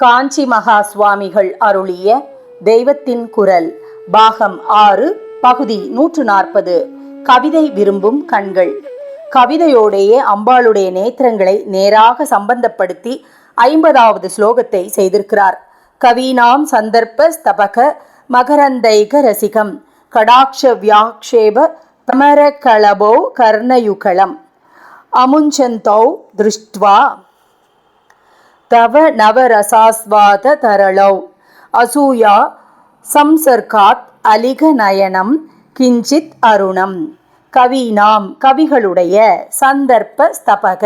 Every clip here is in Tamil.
காஞ்சி மகா சுவாமிகள் அருளிய தெய்வத்தின் குரல் பாகம் ஆறு பகுதி நூற்று நாற்பது. கவிதை விரும்பும் கண்கள். கவிதையோடையே அம்பாளுடைய நேத்திரங்களை நேராக சம்பந்தப்படுத்தி ஐம்பதாவது ஸ்லோகத்தை செய்திருக்கிறார். கவீனாம் சந்தர்ப்ப ஸ்தபக மகரந்தைக ரசிகம். கடாட்ச வியாக்ஷேப பிரமரகளபோ கர்ணயுகலம். அமுஞ்சந்தௌ திருஷ்ட்வா தவ நவரசாஸ்வாத தரளௌ. அசூயா சம்சர்காத் அலிக நயனம் கிஞ்சித் அருணம். கவீனாம் கவிகளுடைய சந்தர்ப்ப ஸ்தபக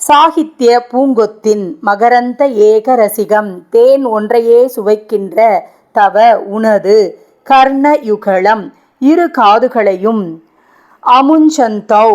சாகித்ய பூங்கொத்தின் மகரந்த ஏகரசிகம் தேன் ஒன்றையே சுவைக்கின்ற தவ உனது கர்ண யுகலம் இரு காதுகளையும் அமுஞ்சந்தௌ.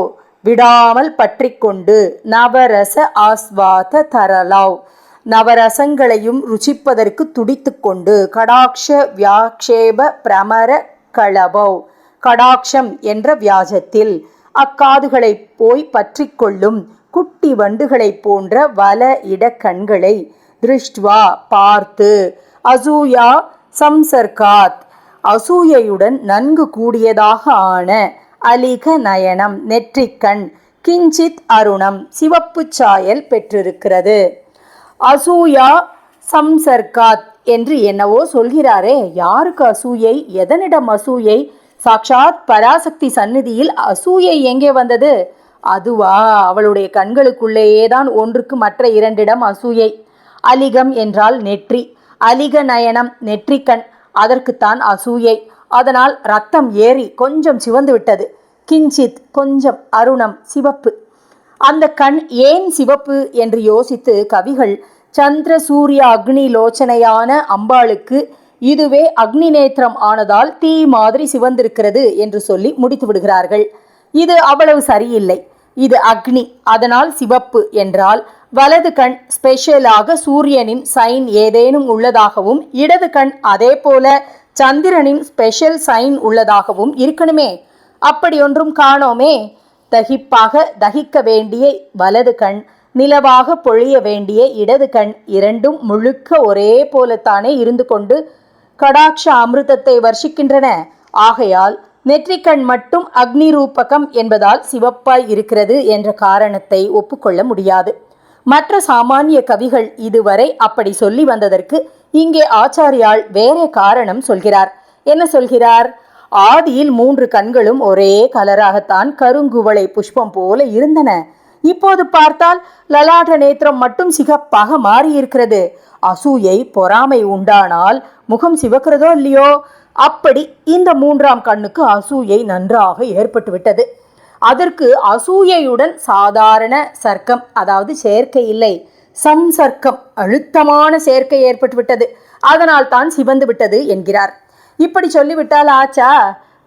விடாமல் பற்றிக்கொண்டு நவரச ஆஸ்வாத தரலாவ். நவரசங்களையும் ருச்சிப்பதற்கு துடித்துக்கொண்டு கடாட்ச வியாக்ஷேப பிரமர களபவ் கடாட்சம் என்ற வியாஜத்தில் அக்காதுகளை போய் பற்றிக்கொள்ளும் குட்டி வண்டுகளைப் போன்ற வல இடக்கண்களை திருஷ்டுவா பார்த்து அசூயா சம்சர்காத் அசூயையுடன் நன்கு கூடியதாக ஆன அலிக நயனம் நெற்றிக்கண் கிஞ்சித் அருணம் சிவப்பு சாயல் பெற்றிருக்கிறது. அசூயா சம்சர்காத் என்று என்னவோ சொல்கிறாரே யாருக்கு அசூயை எதனிடம் அசூயை? சாக்ஷாத் பராசக்தி சந்நிதியில் அசூயை எங்கே வந்தது? அதுவா அவளுடைய கண்களுக்குள்ளேயே தான் ஒன்றுக்கு மற்ற இரண்டிடம் அசூயை. அலிகம் என்றால் நெற்றி அலிக நயனம் நெற்றிக்கண் அதற்குத்தான் அசூயை. அதனால் ரத்தம் ஏறி கொஞ்சம் சிவந்து விட்டது. கிஞ்சித் கொஞ்சம் அருணம் சிவப்பு. அந்த கண் ஏன் சிவப்பு என்று யோசித்து கவிகள் சந்திர சூரிய அக்னி லோச்சனையான அம்பாளுக்கு இதுவே அக்னி நேத்திரம் ஆனதால் தீ மாதிரி சிவந்திருக்கிறது என்று சொல்லி முடித்து விடுகிறார்கள். இது அவ்வளவு சரியில்லை. இது அக்னி அதனால் சிவப்பு என்றால் வலது கண் ஸ்பெஷலாக சூரியனின் சைன் ஏதேனும் உள்ளதாகவும் இடது கண் அதே போல சந்திரனின் ஸ்பெஷல் சைன் உள்ளதாகவும் இருக்கணுமே. அப்படி ஒன்றும் காணோமே. தகிப்பாக தகிக்க வேண்டிய வலது கண் நிலவாக பொழிய வேண்டிய இடது கண் இரண்டும் முழுக்க ஒரே போலத்தானே இருந்து கொண்டு கடாட்ச அமிர்தத்தை வர்ஷிக்கின்றன. ஆகையால் நெற்றிக்கண் மட்டும் அக்னி ரூபகம் என்பதால் சிவப்பாய் இருக்கிறது என்ற காரணத்தை ஒப்புக்கொள்ள முடியாது. மற்ற சாமானிய கவிகள் இதுவரை அப்படி சொல்லி வந்ததற்கு இங்கே ஆச்சாரியால் வேற காரணம் சொல்கிறார். என்ன சொல்கிறார்? ஆதியில் மூன்று கண்களும் ஒரே கலராகத்தான் கருங்குவளை புஷ்பம் போல இருந்தன. இப்போது பார்த்தால் லலாட்ட நேத்திரம் மட்டும் சிகப்பாக மாறியிருக்கிறது. அசூயை பொறாமை உண்டானால் முகம் சிவக்கிறதோ இல்லையோ? அப்படி இந்த மூன்றாம் கண்ணுக்கு அசூயை நன்றாக ஏற்பட்டு விட்டது அதற்கு அசூயையுடன் சாதாரண சர்க்கம் அதாவது சேர்க்கை இல்லை. சம்சர்க்கம் அழுத்தமான சேர்க்கை ஏற்பட்டுவிட்டது. அதனால் தான் சிவந்து விட்டது என்கிறார். இப்படி சொல்லிவிட்டால் ஆச்சா?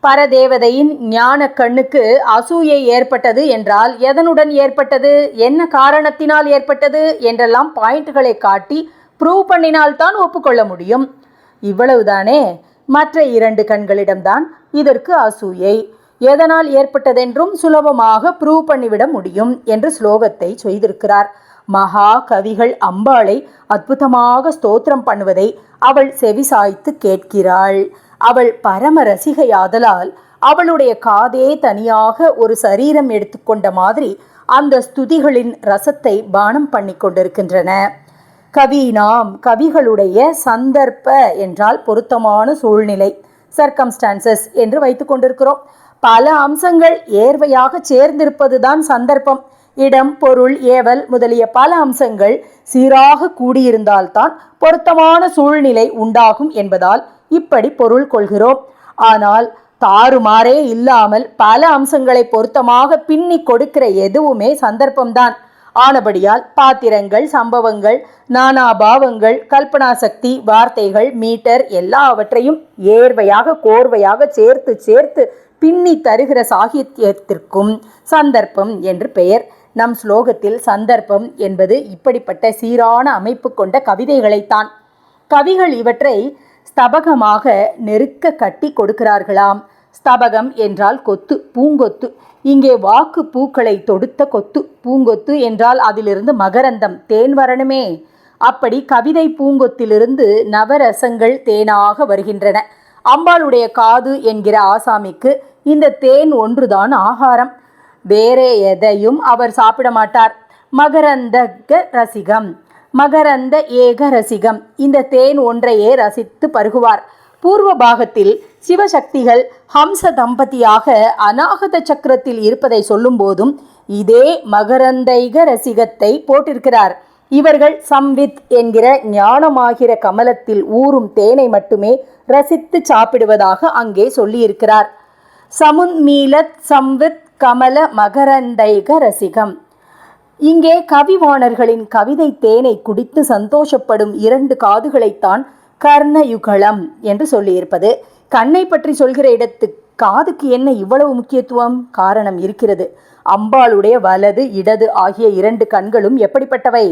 பரதேவதையின் ஞான கண்ணுக்கு அசூயை ஏற்பட்டது என்றால் எதனுடன் ஏற்பட்டது? என்ன காரணத்தினால் ஏற்பட்டது? என்றெல்லாம் பாயிண்ட்களை காட்டி ப்ரூவ் பண்ணினால்தான் ஒப்புக்கொள்ள முடியும். இவ்வளவுதானே? மற்ற இரண்டு கண்களிடம்தான் இதற்கு அசூயை. எதனால் ஏற்பட்டதென்றும் சுலபமாக ப்ரூவ் பண்ணிவிட முடியும் என்று ஸ்லோகத்தை செய்திருக்கிறார் மகா கவிகள் அம்பாளை அற்புதமாக ஸ்தோத்திரம் பண்ணுவதை அவள் செவிசாய்த்து கேட்கிறாள். அவள் பரம ரசிகையாதலால் அவளுடைய காதே தனியாக ஒரு சரீரம் எடுத்துக்கொண்ட மாதிரி அந்த ஸ்துதிகளின் ரசத்தை பானம் பண்ணி கொண்டிருக்கின்றன. கவீனாம் கவிகளுடைய சந்தர்ப்ப என்றால் பொருத்தமான சூழ்நிலை சர்க்கம்ஸ்டான்சஸ் என்று வைத்துக்கொண்டிருக்கிறோம் பல அம்சங்கள் ஏர்வையாக சேர்ந்திருப்பதுதான் சந்தர்ப்பம். இடம் பொருள் ஏவல் முதலிய பல அம்சங்கள் சீராக கூடியிருந்தால்தான் பொருத்தமான சூழ்நிலை உண்டாகும் என்பதால் இப்படி பொருள் கொள்கிறோம். ஆனால் தாறுமாறே இல்லாமல் பல அம்சங்களை பொருத்தமாக பின்னி கொடுக்கிற எதுவுமே சந்தர்ப்பம்தான். ஆனபடியால் பாத்திரங்கள் சம்பவங்கள் நானா பாவங்கள் கல்பனா சக்தி வார்த்தைகள் மீட்டர் எல்லாவற்றையும் ஏர்வையாக கோர்வையாக சேர்த்து சேர்த்து பின்னி தருகிற சாகித்யத்திற்கும் சந்தர்ப்பம் என்று பெயர். நம் ஸ்லோகத்தில் சந்தர்ப்பம் என்பது இப்படிப்பட்ட சீரான அமைப்பு கொண்ட கவிதைகளைத்தான். கவிகள் இவற்றை ஸ்தபகமாக நெருக்க கட்டி கொடுக்கிறார்களாம். ஸ்தபகம் என்றால் கொத்து பூங்கொத்து. இங்கே வாக்கு பூக்களை தொடுத்த கொத்து பூங்கொத்து என்றால் அதிலிருந்து மகரந்தம் தேன் வரணுமே. அப்படி கவிதை பூங்கொத்திலிருந்து நவரசங்கள் தேனாக வருகின்றன. அம்பாளுடைய காது என்கிற ஆசாமிக்கு இந்த தேன் ஒன்றுதான் ஆகாரம். வேறே எதையும் அவர் சாப்பிட மாட்டார். மகரந்தக ரசிகம் மகரந்த ஏக ரசிகம் இந்த தேன் ஒன்றையே ரசித்து பருகுவார். பூர்வ பாகத்தில் சிவசக்திகள் ஹம்ச தம்பதியாக அநாகத சக்கரத்தில் இருப்பதை சொல்லும் போதும் இதே மகரந்தைக ரசிகத்தை போட்டிருக்கிறார். இவர்கள் சம்வித் என்கிற ஞானமாகிற கமலத்தில் ஊறும் தேனை மட்டுமே ரசித்து சாப்பிடுவதாக அங்கே சொல்லியிருக்கிறார். சமுன்மீலத் சம்வித் கமல மகரந்தைக ரசிகம் இங்கே கவிவாணர்களின் கவிதை தேனை குடித்து சந்தோஷப்படும் இரண்டு காதுகளைத்தான் கர்ணயுகலம் என்று சொல்லியிருப்பது. கண்ணை பற்றி சொல்கிற இடத்து காதுக்கு என்ன இவ்வளவு முக்கியத்துவம்? காரணம் இருக்கிறது. அம்பாளுடைய வலது இடது ஆகிய இரண்டு கண்களும் எப்படிப்பட்டவை?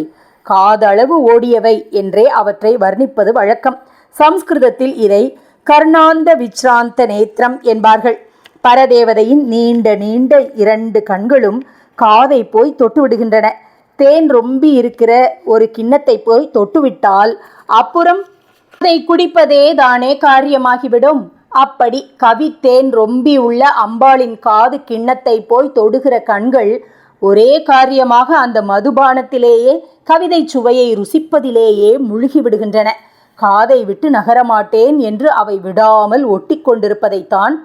காதளவு ஓடியவை என்றே அவற்றை வர்ணிப்பது வழக்கம். சம்ஸ்கிருதத்தில் இதை கர்ணாந்த விச்ராந்த நேத்திரம் என்பார்கள். பரதேவதையின் நீண்ட நீண்ட இரண்டு கண்களும் காதை போய் தொட்டு விடுகின்றன தேன் ரொம்பி இருக்கிற ஒரு கிண்ணத்தை போய் தொட்டுவிட்டால் அப்புறம் அதை குடிப்பதே தானே காரியமாகிவிடும். அப்படி கவி தேன் ரொம்பி உள்ள அம்பாளின் காது கிண்ணத்தை போய் தொடுகிற கண்கள் ஒரே காரியமாக அந்த மதுபானத்திலேயே கவிதை சுவையை ருசிப்பதிலேயே முழுகி விடுகின்றன காதை விட்டு நகரமாட்டேன் என்று அவை விடாமல் ஒட்டி கொண்டிருப்பதைத்தான்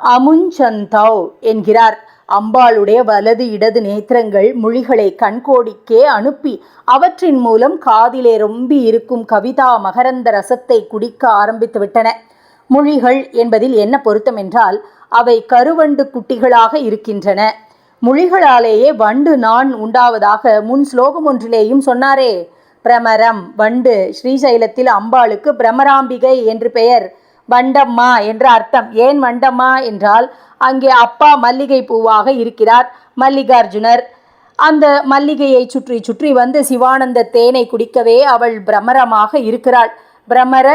அமுஞ்சந்தவ் என்கிறார். அம்பாளுடைய வலது இடது நேத்திரங்கள் மொழிகளை கண்கோடிக்கே அனுப்பி அவற்றின் மூலம் காதிலே ரொம்பி இருக்கும் கவிதா மகரந்த ரசத்தை குடிக்க ஆரம்பித்து விட்டன. மொழிகள் என்பதில் என்ன பொருத்தம் என்றால் அவை கருவண்டு குட்டிகளாக இருக்கின்றன. மொழிகளாலேயே வண்டு நான் உண்டாவதாக முன் ஸ்லோகம் ஒன்றிலேயும் சொன்னாரே. பிரமரம் வண்டு ஸ்ரீசைலத்தில் அம்பாளுக்கு பிரமராம்பிகை என்று பெயர். வண்டம்மா என்ற அர்த்தம். ஏன் வண்டம்மா என்றால் அங்கே அப்பா மல்லிகை பூவாக இருக்கிறார் மல்லிகார்ஜுனர். அந்த மல்லிகையை சுற்றி சுற்றி வந்து சிவானந்த தேனை குடிக்கவே அவள் பிரமரமாக இருக்கிறாள். பிரமர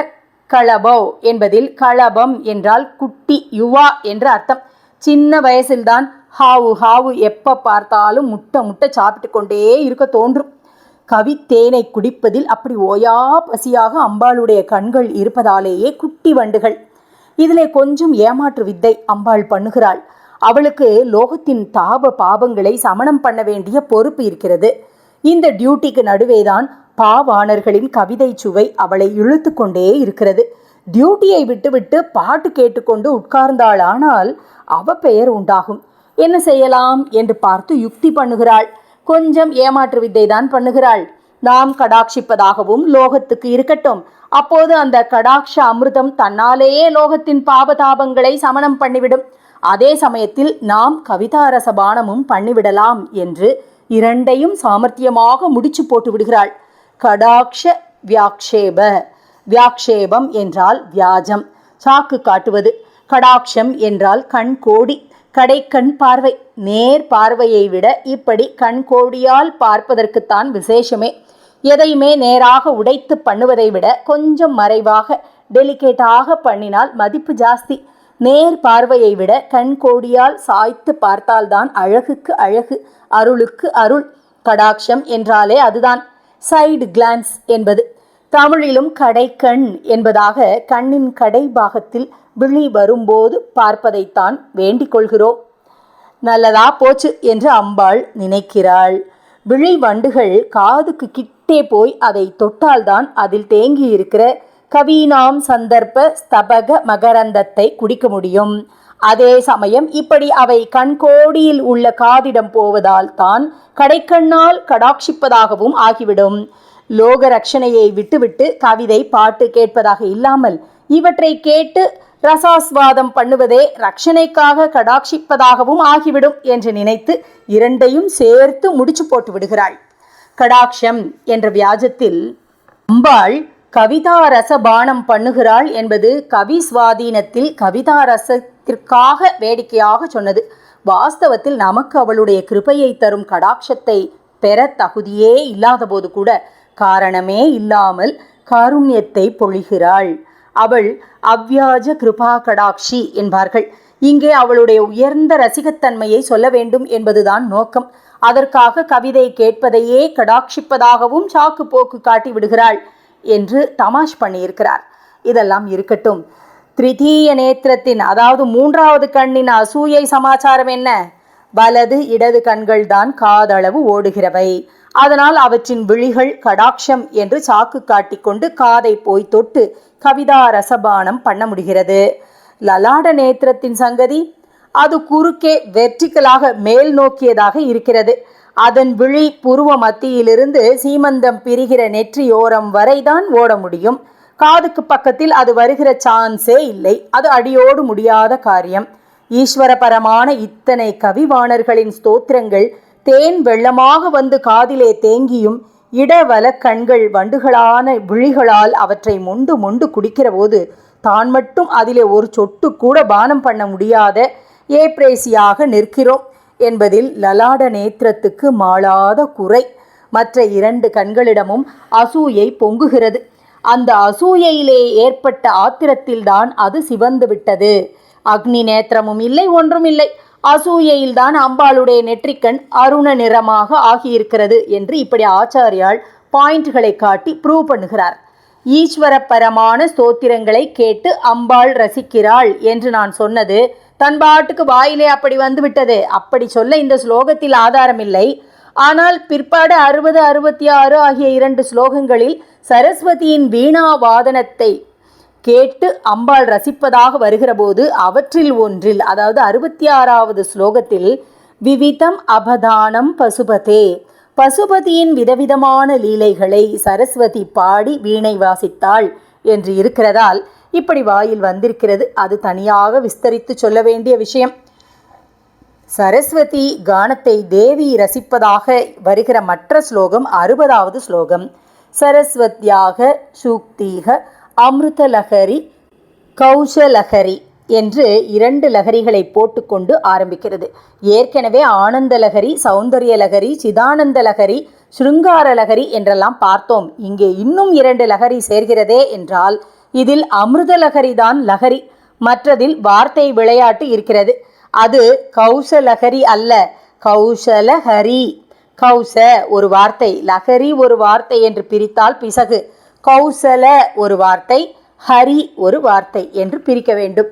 களபவ் என்பதில் களபம் என்றால் குட்டி யுவா என்ற அர்த்தம். சின்ன வயசில்தான் ஹாவு ஹாவு எப்போ பார்த்தாலும் முட்டை முட்டை சாப்பிட்டு கொண்டே இருக்க தோன்றும். கவித்தேனை குடிப்பதில் அப்படி ஓயா பசியாக அம்பாளுடைய கண்கள் இருப்பதாலேயே குட்டி வண்டுகள். இதிலே கொஞ்சம் ஏமாற்று வித்தை அம்பாள் பண்ணுகிறாள். அவளுக்கு லோகத்தின் தாப பாபங்களை சமணம் பண்ண வேண்டிய பொறுப்பு இருக்கிறது. இந்த டியூட்டிக்கு நடுவேதான் பாவாணர்களின் கவிதை சுவை அவளை இழுத்து கொண்டே இருக்கிறது. டியூட்டியை விட்டுவிட்டு பாட்டு கேட்டுக்கொண்டு உட்கார்ந்தாளானால் அவ பெயர் உண்டாகும். என்ன செய்யலாம் என்று பார்த்து யுக்தி பண்ணுகிறாள். கொஞ்சம் ஏமாற்று வித்தை தான் பண்ணுகிறாள். நாம் கடாட்சிப்பதாகவும் லோகத்துக்கு இருக்கட்டும். அப்போது அந்த கடாட்ச அமிர்தம் தன்னாலேயே லோகத்தின் பாபதாபங்களை சமணம் பண்ணிவிடும். அதே சமயத்தில் நாம் கவிதாரச பானமும் பண்ணிவிடலாம் என்று இரண்டையும் சாமர்த்தியமாக முடிச்சு போட்டு விடுகிறாள். கடாட்ச வியாக்ஷேப வியாக்ஷேபம் என்றால் வியாஜம் சாக்கு காட்டுவது. கடாட்சம் என்றால் கண் கோடி கடைக்கண் பார்வை நேர் பார்வையை விட இப்படி கண் கோடியால் பார்ப்பதற்குத்தான் விசேஷமே. எதையுமே நேராக உடைத்து பண்ணுவதை விட கொஞ்சம் மறைவாக டெலிகேட்டாக பண்ணினால் மதிப்பு ஜாஸ்தி. நேர் பார்வையை விட கண் கோடியால் சாய்த்து பார்த்தால்தான் அழகுக்கு அழகு அருளுக்கு அருள். கடாட்சம் என்றாலே அதுதான். சைடு கிளான்ஸ் என்பது. தமிழிலும் கடைக்கண் என்பதாக கண்ணின் கடை பாகத்தில் விழி வரும்போது பார்ப்பதைத்தான் வேண்டிக் கொள்கிறோம். நல்லதா போச்சு என்று அம்பாள் நினைக்கிறாள். விழி வண்டுகள் காதுக்கு கிட்டே போய் அதை தொட்டால்தான் அதில் தேங்கி இருக்கிற கவீனாம் சந்தர்ப்ப ஸ்தபக மகரந்தத்தை குடிக்க முடியும். அதே சமயம் இப்படி அவை கண்கோடியில் உள்ள காதிடம் போவதால் தான் கடைக்கண்ணால் கடாட்சிப்பதாகவும் ஆகிவிடும். லோக ரட்சணையை விட்டுவிட்டு கவிதை பாட்டு கேட்பதாக இல்லாமல் இவற்றை கேட்டு ரசாஸ்வாதம் பண்ணுவதே ரக்ஷனைக்காக கடாட்சிப்பதாகவும் ஆகிவிடும் என்று நினைத்து இரண்டையும் சேர்த்து முடிச்சு போட்டு விடுகிறாள். கடாட்சம் என்ற வியாஜத்தில் அம்பாள் கவிதா ரசபானம் பண்ணுகிறாள் என்பது கவி சுவாதீனத்தில் கவிதா ரசத்திற்காக வேடிக்கையாக சொன்னது. வாஸ்தவத்தில் நமக்கு அவளுடைய கிருபையை தரும் கடாட்சத்தை பெற தகுதியே இல்லாதபோது கூட காரணமே இல்லாமல் காருண்யத்தை பொழிகிறாள். அவள் அவ்வியாஜ கிருபா கடாக்ஷி என்பார்கள். இங்கே அவளுடைய உயர்ந்த ரசிகத்தன்மையை சொல்ல வேண்டும் என்பதுதான் நோக்கம். அதற்காக கவிதை கேட்பதையே கடாட்சிப்பதாகவும் சாக்கு போக்கு காட்டி விடுகிறாள் என்று தமாஷ் பண்ணியிருக்கிறார். இதெல்லாம் இருக்கட்டும். திரிதீய நேத்திரத்தின் அதாவது மூன்றாவது கண்ணின் அசூயை சமாச்சாரம் என்ன? வலது இடது கண்கள் தான் காதளவு ஓடுகிறவை. அதனால் அவற்றின் விழிகள் கடாட்சம் என்று சாக்கு காட்டிக்கொண்டு காதை போய் தொட்டு கவிதா ரசபானம் பண்ண முடிகிறது. லலாட நேத்திரத்தின் சங்கதி அது குறுக்கே வெர்டிக்கலாக மேல் நோக்கியதாக இருக்கிறது. அதன் விழி புருவ மத்தியிலிருந்து சீமந்தம் பிரிகிற நெற்றியோரம் வரைதான் ஓட முடியும். காதுக்கு பக்கத்தில் அது வருகிற சான்ஸே இல்லை. அது அடியோடு முடியாத காரியம். ஈஸ்வரபரமான இத்தனை கவிவாணர்களின் ஸ்தோத்திரங்கள் தேன் வெள்ளமாக வந்து காதிலே தேங்கியும் இடவல கண்கள் வண்டுகளான விழிகளால் அவற்றை மொண்டு மொண்டு குடிக்கிற போது தான் மட்டும் அதிலே ஒரு சொட்டு கூட பானம் பண்ண முடியாத ஏப்ரேசியாக நிற்கிறோம் என்பதில் லலாட நேத்திரத்துக்கு மாளாத குறை. மற்ற இரண்டு கண்களிடமும் அசூயை பொங்குகிறது. அந்த அசூயையிலே ஏற்பட்ட ஆத்திரத்தில்தான் அது சிவந்து விட்டது அக்னி நேத்திரமும் இல்லை ஒன்றும் இல்லை. அசூயையில்தான் அம்பாளுடைய நெற்றிக்கண் அருண நிறமாக ஆகியிருக்கிறது என்று இப்படி ஆச்சாரியால் பாயிண்ட்களை காட்டி ப்ரூவ் பண்ணுகிறார். ஈஸ்வரப்பரமான ஸ்தோத்திரங்களை கேட்டு அம்பாள் ரசிக்கிறாள் என்று நான் சொன்னது தன் பாட்டுக்கு வாயிலே அப்படி வந்துவிட்டது அப்படி சொல்ல இந்த ஸ்லோகத்தில் ஆதாரமில்லை. ஆனால் பிற்பாடு அறுபது அறுபத்தி ஆறு ஆகிய இரண்டு ஸ்லோகங்களில் சரஸ்வதியின் வீணா வாதனத்தை கேட்டு அம்பாள் ரசிப்பதாக வருகிறபோது அவற்றில் ஒன்றில் அதாவது அறுபத்தி ஆறாவது ஸ்லோகத்தில் விவிதம் அபதானம் பசுபதே. பசுபதியின் விதவிதமான லீலைகளை சரஸ்வதி பாடி வீணை வாசித்தாள் என்று இருக்கிறதால் இப்படி வாயில் வந்திருக்கிறது. அது தனியாக விஸ்தரித்து சொல்ல வேண்டிய விஷயம். சரஸ்வதி கானத்தை தேவி ரசிப்பதாக வருகிற மற்ற ஸ்லோகம் அறுபதாவது ஸ்லோகம். சரஸ்வத்தியாக சூக்தீக அமிர்தலகரி கௌசலஹரி என்று இரண்டு லகரிகளை போட்டுக்கொண்டு ஆரம்பிக்கிறது. ஏற்கனவே ஆனந்த லகரி சௌந்தரிய லகரி சிதானந்த லகரி ஸ்ருங்கார லகரி என்றெல்லாம் பார்த்தோம். இங்கே இன்னும் இரண்டு லகரி சேர்கிறதே என்றால் இதில் அமிர்த லகரி தான் லகரி. மற்றதில் வார்த்தை விளையாட்டு இருக்கிறது. அது கௌசலகரி அல்ல. கௌசலஹரி கௌச ஒரு வார்த்தை லகரி ஒரு வார்த்தை என்று பிரித்தால் பிசகு. கௌசல ஒரு வார்த்தை ஹரி ஒரு வார்த்தை என்று பிரிக்க வேண்டும்.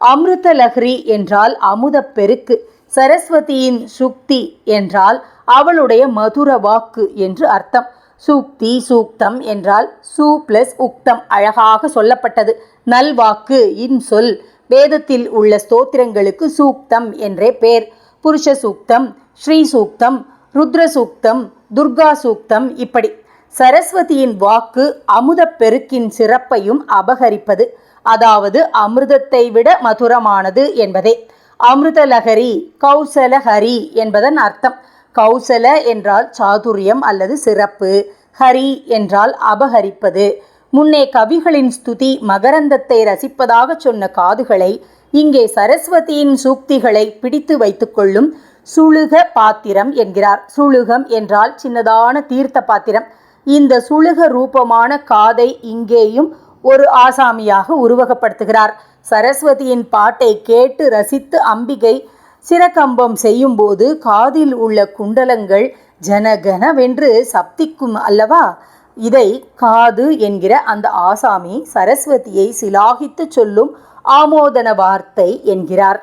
அமிர்த லஹ்ரி என்றால் அமுத பெருக்கு சரஸ்வதியின் சுக்தி என்றால் அவளுடைய மதுர வாக்கு என்று அர்த்தம். சூக்தி சூக்தம் என்றால் சு பிளஸ் உக்தம் அழகாக சொல்லப்பட்டது. நல்வாக்கு இன்சொல் வேதத்தில் உள்ள ஸ்தோத்திரங்களுக்கு சூக்தம் என்றே பெயர் புருஷ சூக்தம் ஸ்ரீ சூக்தம் ருத்ர சூக்தம் துர்கா சூக்தம் இப்படி. சரஸ்வதியின் வாக்கு அமுத பெருக்கின் சிறப்பையும் அபகரிப்பது. அதாவது அமிர்தத்தை விட மதுரமானது என்பதே. அமிர்தலகரி கௌசலஹரி என்பதன் அர்த்தம். கௌசல என்றால் சாதுரியம் அல்லது சிறப்பு. ஹரி என்றால் அபகரிப்பது. முன்னே கவிகளின் ஸ்துதி மகரந்தத்தை ரசிப்பதாக சொன்ன காதுகளை இங்கே சரஸ்வதியின் சூக்திகளை பிடித்து வைத்துக்கொள்ளும் சுழுக பாத்திரம் என்கிறார். சுழுகம் என்றால் சின்னதான தீர்த்த பாத்திரம். இந்த சுழுக ரூபமான காதை இங்கேயும் ஒரு ஆசாமியாக உருவகப்படுத்துகிறார். சரஸ்வதியின் பாட்டை கேட்டு ரசித்து அம்பிகை சிரகம்பம் செய்யும்போது காதில் உள்ள குண்டலங்கள் ஜனகனவென்று சப்திக்கும் அல்லவா? இதை காது என்கிற அந்த ஆசாமி சரஸ்வதியை சிலாகித்து சொல்லும் ஆமோதன வார்த்தை என்கிறார்.